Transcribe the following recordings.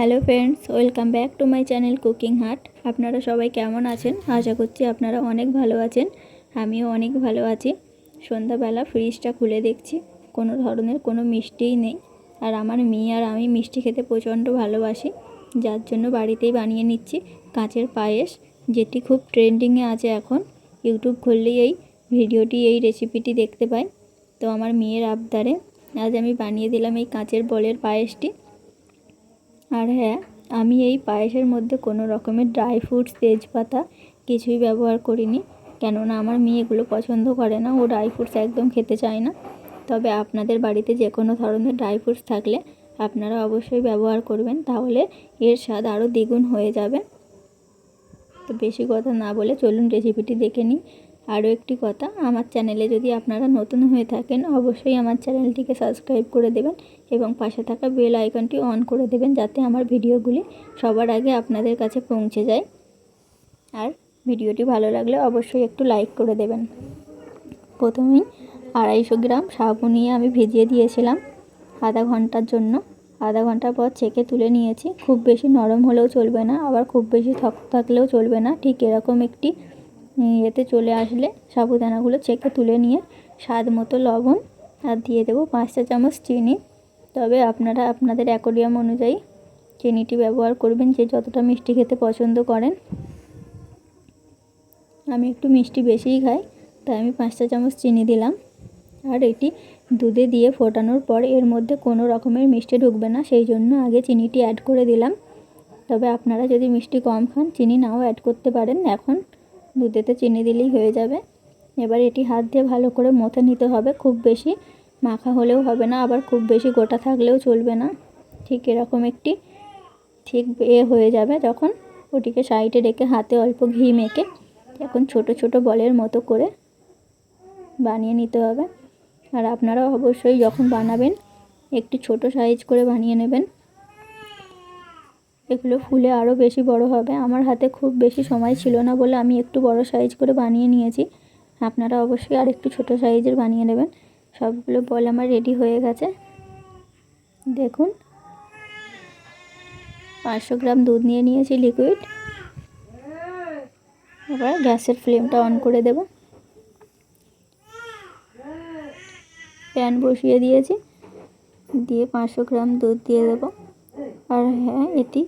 Hello friends, welcome back to my channel cooking Haat. আপনারা সবাই কেমন আছেন? আশা করছি আপনারা অনেক ভালো আছেন, আমিও অনেক ভালো আছি। সন্ধ্যাবেলা ফ্রিজটা খুলে দেখছি, কোনো ধরনের কোনো মিষ্টিই নেই। আর আমার মেয়ে আর আমি মিষ্টি খেতে প্রচণ্ড ভালোবাসি, যার জন্য বাড়িতেই বানিয়ে নিচ্ছি কাঁচের পায়েস, যেটি খুব ট্রেন্ডিংয়ে আছে এখন। ইউটিউব খুললেই এই ভিডিওটি, এই রেসিপিটি দেখতে পাই। তো আমার মেয়ের আবদারে আজ আমি বানিয়ে দিলাম এই কাঁচের বলের পায়েসটি। আর হ্যাঁ আমি এই পায়েসের মধ্যে কোনো রকমের ড্রাই ফ্রুটস, তেজপাতা কিছুই ব্যবহার করিনি। কেননা আমার মেয়ে এগুলো পছন্দ করে না, ও ড্রাই ফ্রুটস একদম খেতে চায় না। তবে আপনাদের বাড়িতে যে কোনো ধরনের ড্রাই ফ্রুটস থাকলে আপনারা অবশ্যই ব্যবহার করবেন, তাহলে এর স্বাদ আরও দ্বিগুণ হয়ে যাবে। তো বেশি কথা না বলে চলুন রেসিপিটি দেখে নিই। আরও একটি কথা, আমার চ্যানেলে যদি আপনারা নতুন হয়ে থাকেন, অবশ্যই আমার চ্যানেলটিকে সাবস্ক্রাইব করে দেবেন এবং পাশে থাকা বেল আইকনটি অন করে দেবেন যাতে আমার ভিডিওগুলি সবার আগে আপনাদের কাছে পৌঁছে যায়। আর ভিডিওটি ভালো লাগলে অবশ্যই একটু লাইক করে দেবেন। প্রথমেই আড়াইশো গ্রাম সাবু নিয়ে আমি ভিজিয়ে দিয়েছিলাম আধা ঘণ্টার জন্য। আধা ঘণ্টা পর ছেঁকে তুলে নিয়েছি। খুব বেশি নরম হলেও চলবে না, আবার খুব বেশি শক্ত থাকলেও চলবে না। ঠিক এরকম একটি এতে চলে আসলে সাবুদানাগুলো ছেঁকে তুলে নিয়ে স্বাদ মতো লবণ আর দিয়ে দেবো পাঁচটা চামচ চিনি। তবে আপনারা আপনাদের অ্যাকোরিয়াম অনুযায়ী চিনিটি ব্যবহার করবেন যে যতটা মিষ্টি খেতে পছন্দ করেন। আমি একটু মিষ্টি বেশিই খাই, তাই আমি পাঁচটা চামচ চিনি দিলাম। আর এটি দুধে দিয়ে ফোটানোর পর এর মধ্যে কোনো রকমের মিষ্টি ঢুকবে না, সেই জন্য আগে চিনিটি অ্যাড করে দিলাম। তবে আপনারা যদি মিষ্টি কম খান, চিনি নাও অ্যাড করতে পারেন। এখন দুধেতে চিনি দিলেই হয়ে যাবে। এবার এটি হাত দিয়ে ভালো করে মথে নিতে হবে। খুব বেশি মাখা হলেও হবে না, আবার খুব বেশি গোটা থাকলেও চলবে না। ঠিক এরকম একটি ঠিক এ হয়ে যাবে যখন ওটিকে সাইডে রেখে হাতে অল্প ঘি মেখে এখন ছোট ছোট বলের মতো করে বানিয়ে নিতে হবে। আর আপনারাও অবশ্যই যখন বানাবেন, একটি ছোট সাইজ করে বানিয়ে নেবেন। এগুলো ফুলে আরও বেশি বড় হবে। আমার হাতে খুব বেশি সময় ছিল না বলে আমি একটু বড় সাইজ করে বানিয়ে নিয়েছি। আপনারা অবশ্যই আর একটু ছোটো সাইজের বানিয়ে নেবেন। সবগুলো বল আমার রেডি হয়ে গেছে। দেখুন। পাঁচশো গ্রাম দুধ নিয়ে নিয়েছি লিকুইড এবার গ্যাসের ফ্লেমটা অন করে দেব। প্যান বসিয়ে দিয়েছি। দিয়ে পাঁচশো গ্রাম দুধ দিয়ে দেবো। আর হ্যাঁ এটি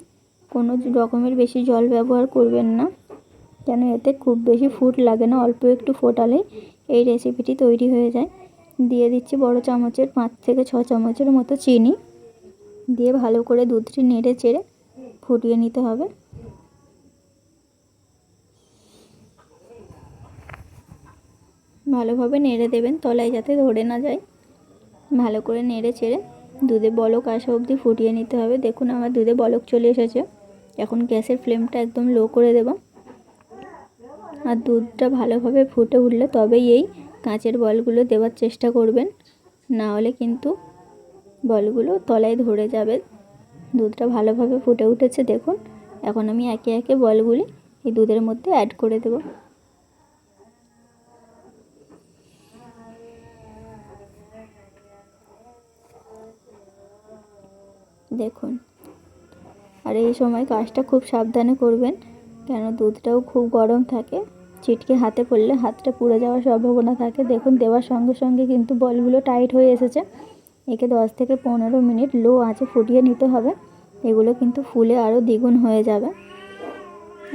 কোনো রকমের বেশি জল ব্যবহার করবেন না, কেন এতে খুব বেশি ফুট লাগে না, অল্প একটু ফোটালেই এই রেসিপিটি তৈরি হয়ে যায়। দিয়ে দিচ্ছি বড় চামচের পাঁচ থেকে ছ চামচের মতো চিনি। দিয়ে ভালো করে দুধটি নেড়ে চেড়ে ফুটিয়ে নিতে হবে। ভালোভাবে নেড়ে দেবেন, তলায় যাতে ধরে না যায়। ভালো করে নেড়ে চেড়ে দুধে বলক আসা অবধি ফুটিয়ে নিতে হবে। দেখুন আমার দুধে বলক চলে এসেছে। এখন গ্যাসের ফ্লেমটা একদম লো করে দেব। আর দুধটা ভালোভাবে ফুটে উঠলে তবেই এই কাঁচের বলগুলো দেওয়ার চেষ্টা করবেন। না হলে কিন্তু বলগুলো তলায় ধরে যাবে। দুধটা ভালোভাবে ফুটে উঠেছে, দেখুন। এখন আমি একে একে বলগুলি এই দুধের মধ্যে অ্যাড করে দেব। দেখুন আর এই সময় কাজটা খুব সাবধানে করবেন, কেন দুধটাও খুব গরম থাকে। চিটকে হাতে পড়লে হাতটা পুড়ে যাওয়ার সম্ভাবনা থাকে। দেখুন, দেওয়ার সঙ্গে সঙ্গে কিন্তু বলগুলো টাইট হয়ে এসেছে। একে দশ থেকে পনেরো মিনিট লো আঁচে ফুটিয়ে নিতে হবে। এগুলো কিন্তু ফুলে আরও দ্বিগুণ হয়ে যাবে।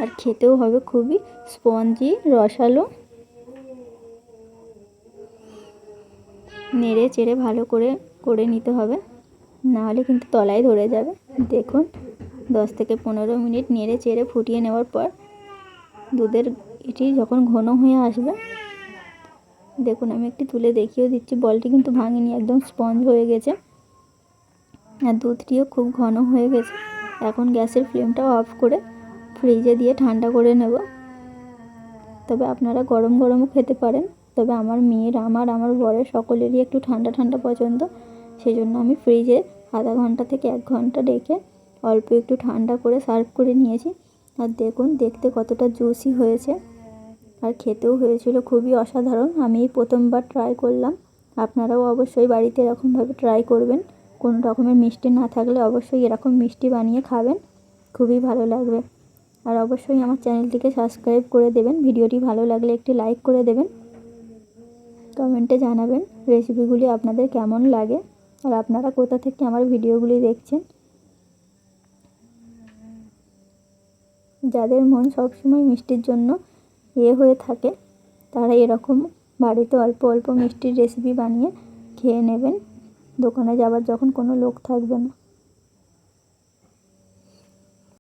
আর খেতেও হবে খুবই স্পঞ্জি, রসালো। নেড়ে চেড়ে ভালো করে করে নিতে হবে। নাহলে কিন্তু তলায় ধরে যাবে। দেখুন। দশ থেকে পনেরো মিনিট নেড়ে চেড়ে ফুটিয়ে নেওয়ার পর দুধের এটি যখন ঘন হয়ে আসবে, দেখুন আমি একটি তুলে দেখিয়েও দিচ্ছি, বলটি কিন্তু ভাঙিনি, একদম স্পঞ্জ হয়ে গেছে। আর দুধটিও খুব ঘন হয়ে গেছে। এখন গ্যাসের ফ্লেমটা অফ করে ফ্রিজে দিয়ে ঠান্ডা করে নেব। তবে আপনারা গরম গরমও খেতে পারেন, তবে আমার মেয়ের, আমার আমার বরের সকলেরই একটু ঠান্ডা ঠান্ডা পছন্দ। সেই জন্য আমি ফ্রিজে আধা ঘণ্টা থেকে এক ঘণ্টা রেখে অল্প একটু ঠান্ডা করে সার্ভ করে নিয়েছি। আর দেখুন, দেখতে কতটা জুসি হয়েছে। আর খেতেও হয়েছিল খুবই অসাধারণ। আমি প্রথমবার ট্রাই করলাম। আপনারাও অবশ্যই বাড়িতে এরকমভাবে ট্রাই করবেন। কোনো রকমের মিষ্টি না থাকলে অবশ্যই এরকম মিষ্টি বানিয়ে খাবেন। খুবই ভালো লাগবে। আর অবশ্যই আমার চ্যানেলটিকে সাবস্ক্রাইব করে দেবেন। ভিডিওটি ভালো লাগলে একটি লাইক করে দেবেন। কমেন্টে জানাবেন রেসিপিগুলি আপনাদের কেমন লাগে। আর আপনারা কোথা থেকে আমার ভিডিওগুলি দেখছেন। যাদের মন সবসময় মিষ্টির জন্য ইয়ে হয়ে থাকে, তারা এরকম বাড়িতে অল্প অল্প মিষ্টির রেসিপি বানিয়ে খেয়ে নেবেন। দোকানে যাবার যখন কোনো লোক থাকবে না।